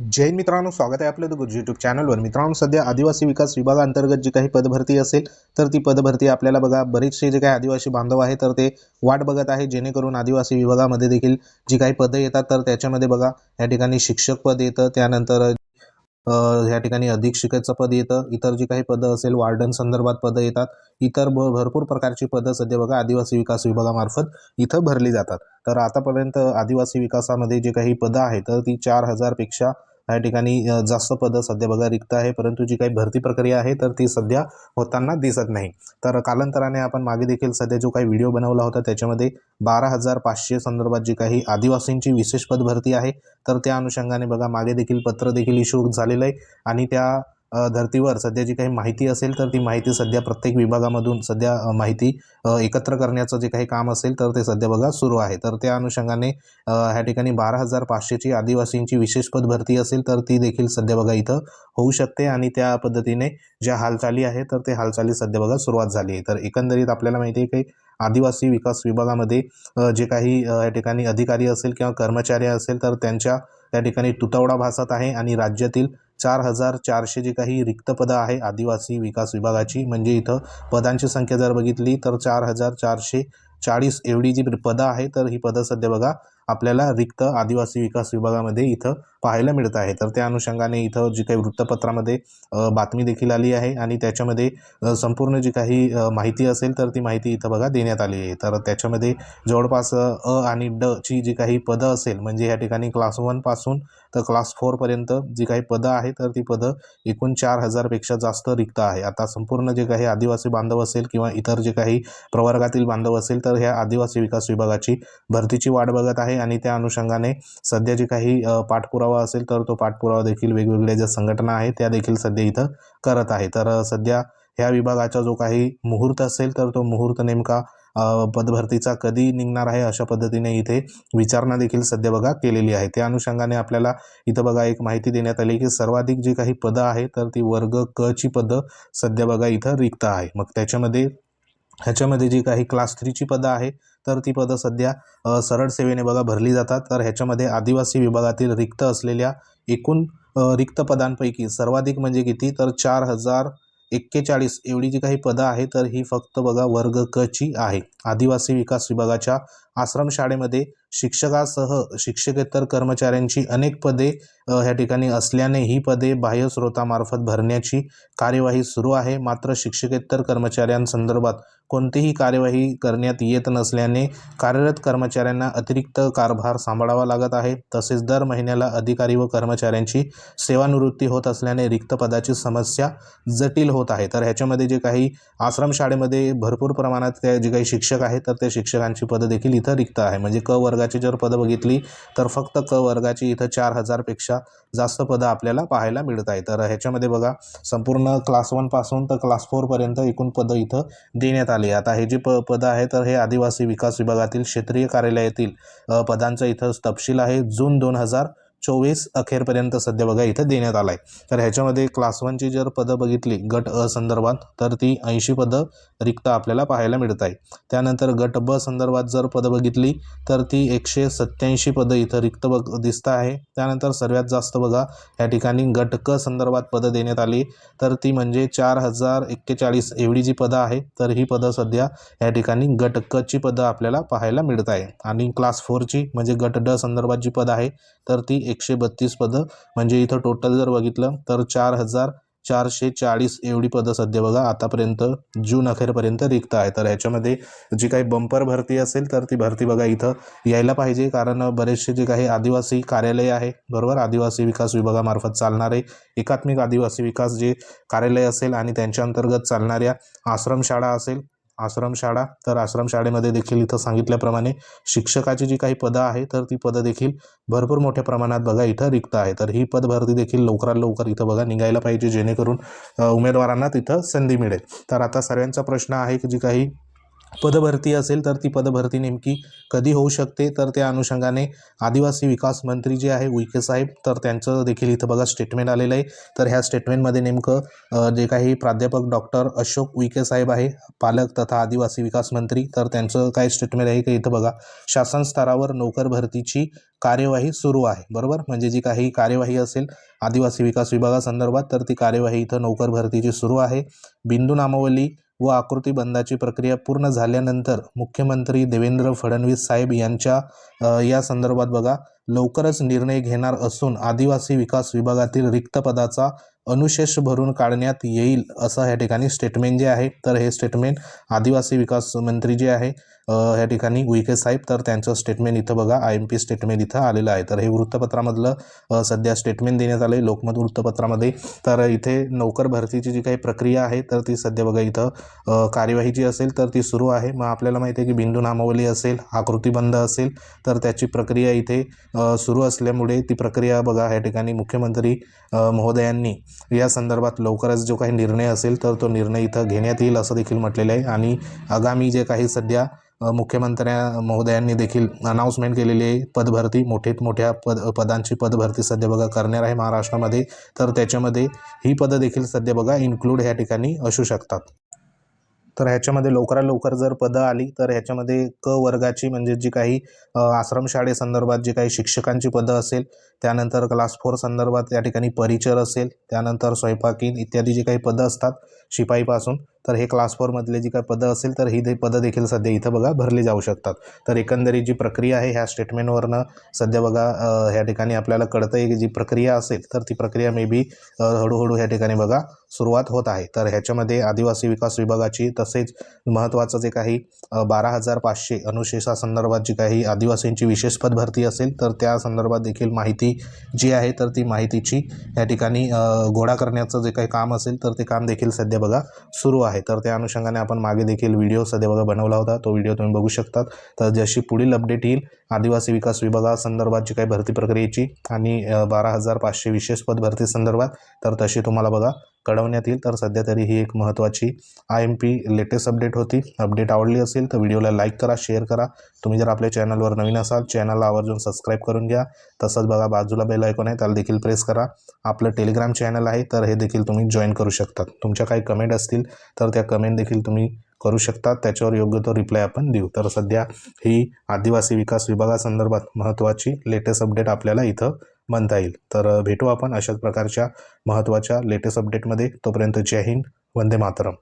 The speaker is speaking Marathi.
जैन मित्रांनो स्वागत आहे आपलं द गुरुजी यूट्यूब चॅनलवर मित्रांनो सध्या आदिवासी विकास विभागाअंतर्गत जी काही पदभरती असेल तर ती पदभरती आपल्याला बघा बरेचसे जे काही आदिवासी बांधव आहे तर ते वाट बघत आहे. जेणेकरून आदिवासी विभागामध्ये देखील जी काही पदं येतात तर त्याच्यामध्ये बघा या ठिकाणी शिक्षक पद येतं त्यानंतर या ठिकाणी अधीक्षिकेचं पद येतं इतर जी काही पदं असेल वार्डन संदर्भात पदं येतात इतर ब भरपूर प्रकारची पदं सध्या बघा आदिवासी विकास विभागामार्फत इथं भरली जातात. तर आतापर्यंत आदिवासी विकासामध्ये जे काही पदं आहेत तर ती चार हजारपेक्षा या ठिकाणी जास्त पदं सध्या बघा रिक्त आहे परंतु जी काही भरती प्रक्रिया आहे तर ती सध्या होताना दिसत नाही. तर कालांतराने आपण मागे देखील सध्या जो काही व्हिडिओ बनवला होता त्याच्यामध्ये बारा हजार पाचशे संदर्भात जी काही आदिवासींची विशेष पद भरती आहे तर त्या अनुषंगाने बघा मागे देखील पत्र देखील इश्यू झालेलं आहे. आणि त्या धर्तीवर सध्या जी काही माहिती असेल तर ती माहिती सध्या प्रत्येक विभागामधून सध्या माहिती एकत्र करण्याचं जे काही काम असेल तर ते सध्या बघा सुरू आहे. तर त्या अनुषंगाने ह्या ठिकाणी बारा हजार पाचशेची आदिवासींची विशेष पद भरती असेल तर ती देखील सध्या बघा इथं होऊ शकते आणि त्या पद्धतीने ज्या हालचाली आहे तर ते हालचाली सध्या बघा सुरुवात झाली आहे. तर एकंदरीत आपल्याला माहिती आहे की आदिवासी विकास विभागामध्ये जे काही या ठिकाणी अधिकारी असेल किंवा कर्मचारी असेल तर त्यांच्या त्या ठिकाणी तुटवडा भासत आहे आणि राज्यातील चार हजार चारशे जे काही रिक्त पदं आहे आदिवासी विकास विभागाची म्हणजे इथं पदांची संख्या जर बघितली तर चार हजार चारशे चाळीस एवढी जी पदं आहे तर ही पदं सध्या बघा आपल्याला रिक्त आदिवासी विकास विभागामध्ये इथं पाहायला मिळत आहे. तर त्या अनुषंगाने इथं जी काही वृत्तपत्रामध्ये बातमी देखील आली आहे आणि त्याच्यामध्ये संपूर्ण जी काही माहिती असेल तर ती माहिती इथं बघा देण्यात आली आहे. तर त्याच्यामध्ये जवळपास अ आणि ड ची जी काही पदं असेल म्हणजे या ठिकाणी क्लास वनपासून तर क्लास फोरपर्यंत जी काही पदं आहे तर ती पदं एकूण चार हजारपेक्षा जास्त रिक्त आहे. आता संपूर्ण जे काही आदिवासी बांधव असेल किंवा इतर जे काही प्रवर्गातील बांधव असेल तर ह्या आदिवासी विकास विभागाची भरतीची वाट बघत आहे आणि त्या अनुषंगाने सध्या जे काही पाठपुरावा असेल तर तो पाठपुरावा देखील वेगवेगळ्या ज्या संघटना आहेत त्या देखील सध्या इथं करत आहे. तर सध्या ह्या विभागाचा जो काही मुहूर्त असेल तर तो मुहूर्त नेमका पदभरतीचा कधी निघणार आहे अशा पद्धतीने इथे विचारणा देखील सध्या बघा केलेली आहे. त्या अनुषंगाने आपल्याला इथं बघा एक माहिती देण्यात आली की सर्वाधिक जी काही पदं आहेत तर ती वर्ग क ची पदं सध्या बघा इथं रिक्त आहे. मग त्याच्यामध्ये ह्याच्यामध्ये जी काही क्लास थ्रीची पदं आहे तर ती पदं सध्या सरळ सेवेने बघा भरली जातात. तर ह्याच्यामध्ये आदिवासी विभागातील रिक्त असलेल्या एकूण रिक्त पदांपैकी सर्वाधिक म्हणजे किती? तर चार हजार एक्केचाळीस एवढी जी काही पदं आहे तर ही फक्त बघा वर्ग क ची आहे. आदिवासी विकास विभागाच्या आश्रमशाळेमध्ये शिक्षकासह शिक्षकेतर कर्मचाऱ्यांची अनेक पदे ह्या ठिकाणी असल्याने ही पदे बाह्य स्रोतामार्फत भरण्याची कार्यवाही सुरू आहे. मात्र शिक्षकेतर कर्मचाऱ्यांसंदर्भात कोणतीही कार्यवाही करण्यात येत नसल्याने कार्यरत कर्मचाऱ्यांना अतिरिक्त कारभार सांभाळावा लागत आहे. तसेच दर महिन्याला अधिकारी व कर्मचाऱ्यांची सेवानिवृत्ती होत असल्याने रिक्त पदाची समस्या जटिल होत आहे. तर ह्याच्यामध्ये जे काही आश्रमशाळेमध्ये भरपूर प्रमाणात त्या जे काही शिक्षक आहेत तर त्या शिक्षकांची पदं देखील इथं रिक्त आहे. म्हणजे क वर्गाची जर पदं बघितली तर फक्त क वर्गाची इथं चार हजारपेक्षा जास्त पदं आपल्याला पाहायला मिळत आहे तर ह्याच्यामध्ये बघा संपूर्ण क्लास वनपासून तर क्लास फोरपर्यंत एकूण पदं इथं देण्यात आली. आता हे जे प पदं आहे तर हे आदिवासी विकास विभागातील क्षेत्रीय कार्यालयातील पदांचं पदांचा इथं तपशील आहे. जून दोन हजार चोवीस अखेरपर्यंत सध्या बघा इथं देण्यात आला आहे तर ह्याच्यामध्ये क्लास वनची जर पदं बघितली गट अ संदर्भात तर ती ऐंशी पदं रिक्त आपल्याला पाहायला मिळत आहे त्यानंतर गट ब संदर्भात जर पदं बघितली तर ती एकशे सत्याऐंशी पदं इथं रिक्त बघ दिसत आहे. त्यानंतर सर्वात जास्त बघा या ठिकाणी गट क संदर्भात पदं देण्यात आली तर ती म्हणजे चार हजार एक्केचाळीस एवढी जी पदं आहे तर ही पदं सध्या या ठिकाणी गट क ची पदं आपल्याला पाहायला मिळत आहे आणि क्लास फोरची म्हणजे गट ड संदर्भात जी पदं आहे तर ती एकशे बत्तीस पदं. म्हणजे इथं टोटल जर बघितलं तर चार हजार चारशे चाळीस एवढी पदं सध्या बघा आतापर्यंत जून अखेरपर्यंत रिक्त आहे. तर ह्याच्यामध्ये जी काही बंपर भरती असेल तर ती भरती बघा इथं यायला पाहिजे. कारण बरेचसे जे काही आदिवासी कार्यालय आहे बरोबर? आदिवासी विकास विभागामार्फत चालणारे एकात्मिक आदिवासी विकास जे कार्यालय असेल आणि त्यांच्या अंतर्गत चालणाऱ्या आश्रमशाळा असेल आश्रमशाळा तर आश्रमशाळेमध्ये देखील इथं सांगितल्याप्रमाणे शिक्षकाची जी काही पदं आहे तर ती पदं देखील भरपूर मोठ्या प्रमाणात बघा इथं रिक्त आहे. तर ही पदभरती देखील लवकरात लवकर इथं बघा निघायला पाहिजे जेणेकरून उमेदवारांना तिथं संधी मिळेल. तर आता सर्वांचा प्रश्न आहे की जी काही पदभरती असेल तर ती पदभरती नेमकी कधी होऊ शकते? तर त्या अनुषंगाने आदिवासी विकास मंत्री जे आहे उईके साहेब तर त्यांचं देखील इथं बघा स्टेटमेंट आलेलं आहे. तर ह्या स्टेटमेंटमध्ये नेमकं जे काही प्राध्यापक डॉक्टर अशोक उईके साहेब आहे पालक तथा आदिवासी विकास मंत्री तर त्यांचं काय स्टेटमेंट आहे की इथं बघा. शासन स्तरावर नोकर भरतीची कार्यवाही सुरू आहे बरोबर? म्हणजे जी काही कार्यवाही असेल आदिवासी विकास विभागासंदर्भात तर ती कार्यवाही इथं नोकर भरतीची सुरू आहे. बिंदू नामावली व आकृतीबंधाची प्रक्रिया पूर्ण झाल्यानंतर मुख्यमंत्री देवेंद्र फडणवीस साहेब यांच्या या संदर्भात बघा लवकरच निर्णय घेणार असून आदिवासी विकास विभागातील रिक्त पदाचा अनुशेष भरून काढण्यात येईल असं ह्या ठिकाणी स्टेटमेंट जे आहे तर हे स्टेटमेंट आदिवासी विकास मंत्री जे आहे ह्या ठिकाणी उईके साहेब तर त्यांचं स्टेटमेंट इथं बघा आय एम पी स्टेटमेंट इथं आलेलं आहे. तर हे वृत्तपत्रामधलं सध्या स्टेटमेंट देण्यात आलं आहे लोकमत वृत्तपत्रामध्ये. तर इथे नोकर भरतीची जी काही प्रक्रिया आहे तर ती सध्या बघा इथं कार्यवाही जी असेल तर ती सुरू आहे. मग आपल्याला माहिती आहे की बिंदू नामावली असेल आकृतीबंध असेल तर त्याची प्रक्रिया इथे सुरू असल्यामुळे ती प्रक्रिया बघा या ठिकाणी मुख्यमंत्री महोदयांनी या संदर्भात लवकरच जो काही निर्णय असेल तर तो निर्णय इथं घेण्यात येईल असं देखील म्हटलेलं आहे. आणि आगामी जे काही सध्या मुख्यमंत्र्या महोदयांनी देखील अनाऊन्समेंट केलेली आहे पदभरती मोठ्यात मोठ्या पद पदांची पदभरती सध्या बघा करणार आहे महाराष्ट्रामध्ये. तर त्याच्यामध्ये ही पदं देखील सध्या बघा इन्क्लूड ह्या ठिकाणी असू शकतात. तर ह्याच्यामध्ये लवकरात लवकर जर पदं आली तर ह्याच्यामध्ये क वर्गाची म्हणजे जी काही आश्रमशाळेसंदर्भात जी काही शिक्षकांची पदं असेल त्यानंतर क्लास फोर संदर्भात या ठिकाणी परिचर असेल त्यानंतर स्वयंपाकीन इत्यादी जी काही पदं असतात शिपाईपासून तर हे क्लास फोरमधले जी काही पदं असेल तर ही दे पदं देखील सध्या इथं बघा भरली जाऊ शकतात. तर एकंदरीत जी प्रक्रिया आहे ह्या स्टेटमेंटवरनं सध्या बघा ह्या ठिकाणी आपल्याला कळतं आहे की जी प्रक्रिया असेल तर ती प्रक्रिया मे बी हळूहळू ह्या ठिकाणी बघा सुरुवात होत आहे. तर ह्याच्यामध्ये आदिवासी विकास विभागाची तसेच महत्त्वाचं जे काही बारा हजार पाचशे अनुशेषासंदर्भात जी काही आदिवासींची विशेष पद भरती असेल तर त्या संदर्भात देखील माहिती जी आहे तर ती माहितीची या ठिकाणी गोळा करण्याचं जे काही काम असेल तर ते काम देखील सध्या बघा सुरू आहे. आहे. तर त्या अनुषंगाने आपण मागे देखील व्हिडिओ सध्या बनवला होता. तो व्हिडिओ तुम्ही बघू शकतात. तर जशी पुढील अपडेट येईल आदिवासी विकास विभागासंदर्भात जी काही भरती प्रक्रियेची आणि बारा हजार पाचशे विशेष पद भरती संदर्भात. तर तशी तुम्हाला बघा कळवण्यात येईल. तर सध्या तरी ही एक महत्त्वाची I M P latest update होती. अपडेट आवडली असेल तर व्हिडिओला लाईक करा शेअर करा. तुम्ही जर आपल्या चॅनलवर नवीन असाल चॅनलला आवर्जून सबस्क्राईब करून घ्या. तसंच बघा बाजूला बेल ऐकून आहे त्याला देखील प्रेस करा. आपलं टेलिग्राम चॅनल आहे तर हे देखील तुम्ही जॉईन करू शकतात तुमच्या काही कमेंट असतील तर त्या कमेंट देखील तुम्ही करू शकतात त्याच्यावर योग्य तो रिप्लाय आपण देऊ. तर सध्या ही आदिवासी विकास विभागासंदर्भात महत्त्वाची लेटेस्ट अपडेट आपल्याला इथं म्हणता येईल. तर भेटू आपण अशाच प्रकारच्या महत्त्वाच्या लेटेस्ट अपडेटमध्ये तोपर्यंत जय हिंद वंदे मातरम.